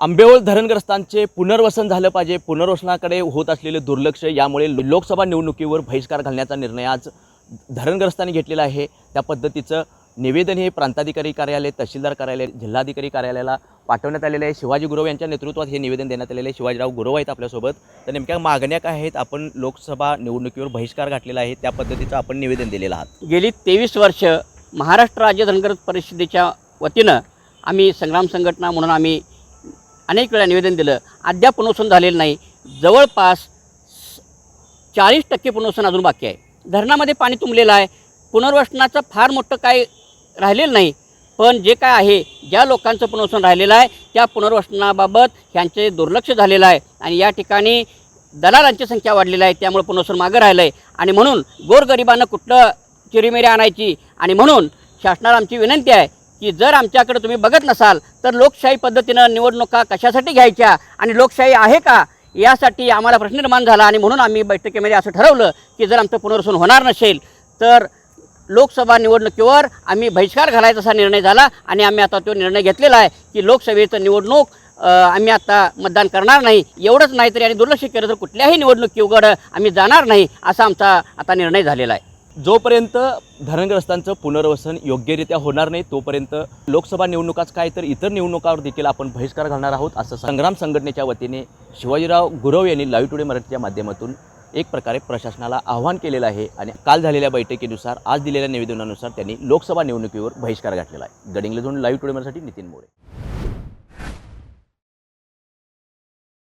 आंबेवळ धरणग्रस्तांचे पुनर्वसन झालं पाहिजे. पुनर्वसनाकडे होत असलेले दुर्लक्ष यामुळे लोकसभा निवडणुकीवर बहिष्कार घालण्याचा निर्णय आज धरणग्रस्तांनी घेतलेला आहे. त्या पद्धतीचं निवेदन हे प्रांताधिकारी कार्यालय तहसीलदार कार्यालय जिल्हाधिकारी कार्यालयाला पाठवण्यात आलेलं आहे. शिवाजी गुरव यांच्या नेतृत्वात हे निवेदन देण्यात आलेलं आहे. शिवाजीराव गुरव आहेत आपल्यासोबत. तर नेमक्या मागण्या काय आहेत? आपण लोकसभा निवडणुकीवर बहिष्कार घातलेला आहे. त्या पद्धतीचं आपण निवेदन दिलेलं आहात. गेली तेवीस वर्ष महाराष्ट्र राज्य धनगर परिषदेच्या वतीनं आम्ही संग्राम संघटना म्हणून आम्ही अनेक वेळा निवेदन दिलं. अद्याप पुनर्वसन झालेलं नाही. जवळपास चाळीस टक्के पुनर्वसन अजून बाकी आहे. धरणामध्ये पाणी तुंबलेलं आहे. पुनर्वसनाचं फार मोठं काय राहिलेलं नाही. पण जे काय आहे ज्या लोकांचं पुनर्वसन राहिलेलं आहे त्या पुनर्वसनाबाबत ह्यांचे दुर्लक्ष झालेलं आहे. आणि या ठिकाणी दलालांची संख्या वाढलेली आहे. त्यामुळे पुनर्वसन मागं राहिलं आहे आणि म्हणून गोरगरिबांना कुठलं चिरीमेरी आणायची? आणि म्हणून शासनाला आमची विनंती आहे की जर आमच्याकडे तुम्ही बघत नसाल तर लोकशाही पद्धतीनं निवडणुका कशासाठी घ्यायच्या आणि लोकशाही आहे का? यासाठी आम्हाला प्रश्न निर्माण झाला आणि म्हणून आम्ही बैठकीमध्ये असं ठरवलं की जर आमचं पुनर्वसन होणार नसेल तर लोकसभा निवडणुकीवर आम्ही बहिष्कार घालायचा असा निर्णय झाला आणि आम्ही आता तो निर्णय घेतलेला आहे की लोकसभेचं निवडणूक आम्ही आता मतदान करणार नाही. एवढंच नाही तरी आणि दुर्लक्ष केलं तर कुठल्याही निवडणुकीवर आम्ही जाणार नाही असा आमचा आता निर्णय झालेला आहे. जोपर्यंत धरणग्रस्तांचं पुनर्वसन योग्यरित्या होणार नाही तोपर्यंत लोकसभा निवडणुकाच काय तर इतर निवडणुकावर देखील आपण बहिष्कार घालणार आहोत असं संग्राम संघटनेच्या वतीने शिवाजीराव गुरव यांनी लाईव्ह टुडे मराठीच्या माध्यमातून एक प्रकारे प्रशासनाला आव्हान केलेलं आहे आणि काल झालेल्या बैठकीनुसार आज दिलेल्या निवेदनानुसार त्यांनी लोकसभा निवडणुकीवर बहिष्कार घातलेला आहे. गडिंगलजोन लाईव्ह टुडे मराठी नितीन मोरे.